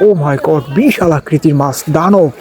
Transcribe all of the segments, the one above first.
ও মাই god বিশাল আকৃতির মাছ দানব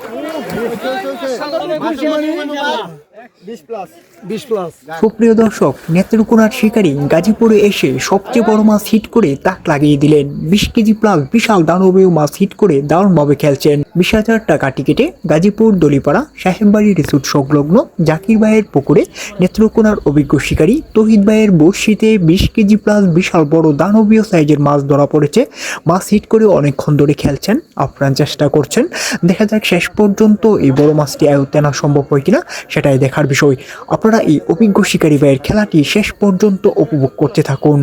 সুপ্রিয় দর্শক নেত্রকোনার শিকারী গাজীপুরে এসে সবচেয়ে বড় মাছ হিট করে তাক লাগিয়ে দিলেন। বিশ কেজি প্লাস বিশাল দানবীয় মাছ হিট করে দারুণভাবে খেলছেন। বিশ হাজার টাকা টিকিটে গাজীপুর দলিপাড়া সাহেববাড়ি রিসোর্ট সংলগ্ন জাকির ভাইয়ের পুকুরে নেত্রকোনার অভিজ্ঞ শিকারী তহিদ ভাইয়ের বর্ষিতে বিশ কেজি প্লাস বিশাল বড় দানবীয় সাইজের মাছ ধরা পড়েছে। মাছ হিট করে অনেকক্ষণ ধরে খেলছেন আপ্রাণ চেষ্টা করছেন। দেখা যাক শেষ পর্যন্ত এই বড় মাছটি আয়ত্তে আনা সম্ভব হয় কিনা সেটাই দেখার বিষয়। আপনারা এই অভিজ্ঞ শিকারী ভাইয়ের খেলাটি শেষ পর্যন্ত উপভোগ করতে থাকুন।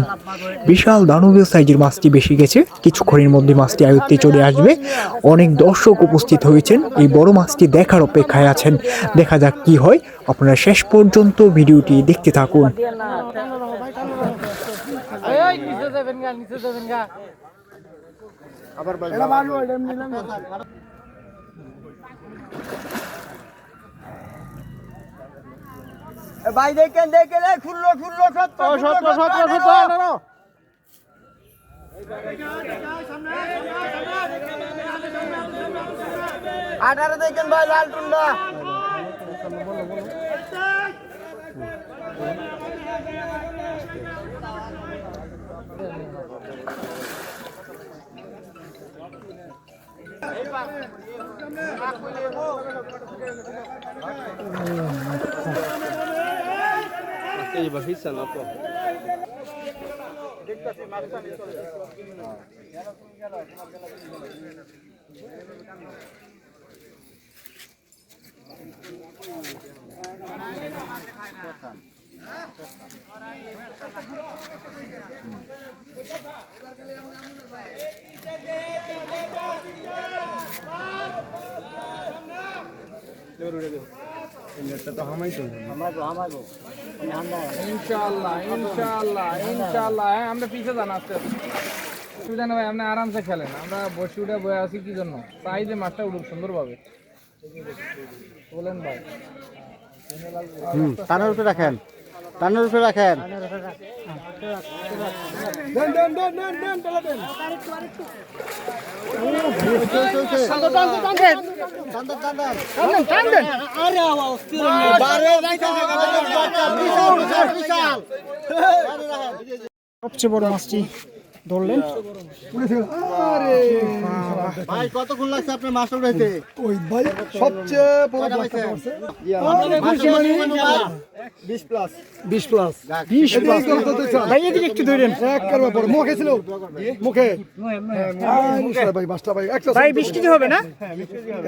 বিশাল দানবীয় সাইজের মাছটি বেশি গেছে। কিছুক্ষণের মধ্যে মাছটি আয়ত্তে চলে আসবে। অনেক দর্শক উপস্থিত হয়েছেন। এই বড় মাছটি দেখার অপেক্ষায় আছেন। দেখা যাক কি হয়। আপনারা শেষ পর্যন্ত ভিডিওটি দেখতে থাকুন। এই নিচে যাবেন গা নিচে যাবেন গা ভাই দেখেন খুললো খুললো সত্তর সত্তর সত্তর সত্তর আঠারো দেখেন ভাই লাল টুন্ডা ইনশাআল্লাহ ইনশাআল্লাহ ইনশাআল্লাহ। হ্যাঁ আমরা পিছে যান আস্তে সুবিধা না ভাই আপনি আরামসে খেলেন। আমরা বসে উঠে বয়ে আছি কি জন্য? চাই যে মাছটা উঠুক সুন্দরভাবে। বলেন ভাই। টানের উপরে রাখেন। টানের উপরে রাখেন। সবচেয়ে বড় মাছটি ধরলেন? ভাই কতক্ষণ লাগছে আপনার ওই ভাই সবচেয়ে বড় বিশ প্লাস বিশ প্লাস বিশ প্লাস ভাই এদিকে একটু ধরেন। এক করবে পরে মুখে ছিল। মুখে। ভাই মাছটা ভাই একটা ভাই বিশ হবে না?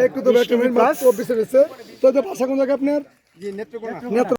একটু তো ব্যাটারি প্লাস অফিসে রয়েছে তো যে কোন জায়গায় আপনার? নেত্রকোনা।